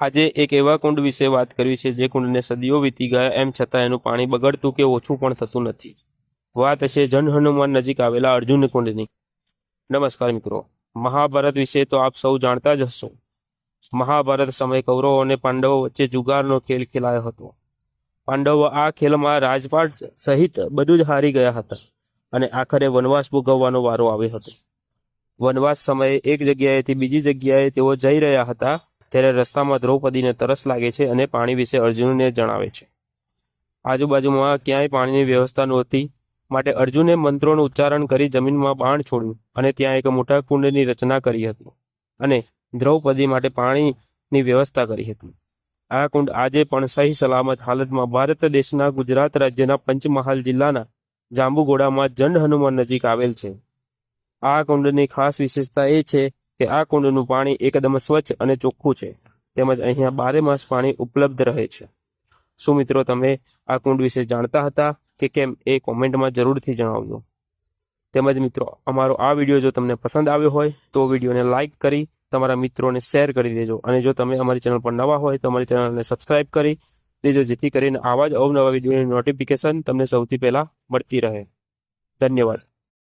આજે એક એવા કુંડ વિશે વાત કરવી છે જે કુંડને સદીઓ વીતી ગયા, એમ છતાં એનું પાણી બગડતું કે ઓછું પણ થતું નથી. વાત છે જન હનુમાન નજીક આવેલા અર્જુન કુંડની. નમસ્કાર મિત્રો. મહાભારત વિશે તો આપ સૌ જાણતા જ હશો. મહાભારત સમય કૌરવો અને પાંડવો વચ્ચે જુગારનો ખેલ ખેલાયો હતો. પાંડવો આ ખેલમાં રાજપાટ સહિત બધું જ હારી ગયા હતા અને આખરે વનવાસ ભોગવવાનો વારો આવ્યો હતો. વનવાસ સમયે એક જગ્યાએથી બીજી જગ્યાએ તેઓ જઈ રહ્યા હતા ત્યારે રસ્તામાં દ્રૌપદીને તરસ લાગે છે અને પાણી વિશે અર્જુનને જણાવે છે. આજુબાજુમાં ક્યાંય પાણીની વ્યવસ્થા નહોતી, માટે અર્જુને મંત્રોનું ઉચ્ચારણ કરી જમીનમાં બાણ છોડ્યું અને ત્યાં એક મોટા કુંડની રચના કરી હતી અને દ્રૌપદી માટે પાણીની વ્યવસ્થા કરી હતી. આ કુંડ આજે પણ સહી સલામત હાલતમાં ભારત દેશના ગુજરાત રાજ્યના પંચમહાલ જિલ્લાના જાંબુઘોડામાં જંડ હનુમાન નજીક આવેલ છે. આ કુંડની ખાસ વિશેષતા એ છે કે આ કુંડનું પાણી એકદમ સ્વચ્છ અને ચોખ્ખું છે. તેમજ અહીંયા બારે માસ પાણી ઉપલબ્ધ રહે છે. શું મિત્રો તમે આ કુંડ વિશે જાણતા હતા કે કેમ એ કોમેન્ટમાં જરૂરથી જણાવજો. તેમજ મિત્રો, અમારો આ વીડિયો જો તમને પસંદ આવ્યો હોય, તો વિડીયોને લાઇક કરી, તમારા મિત્રોને શેર કરી દેજો. અને જો તમે અમારી ચેનલ પર નવા હોય, તો અમારી ચેનલને સબસ્ક્રાઇબ કરી દેજો, જેથી કરીને આવા જ અવનવા વિડીયોની નોટિફિકેશન તમને સૌથી પહેલાં મળતી રહે. ધન્યવાદ.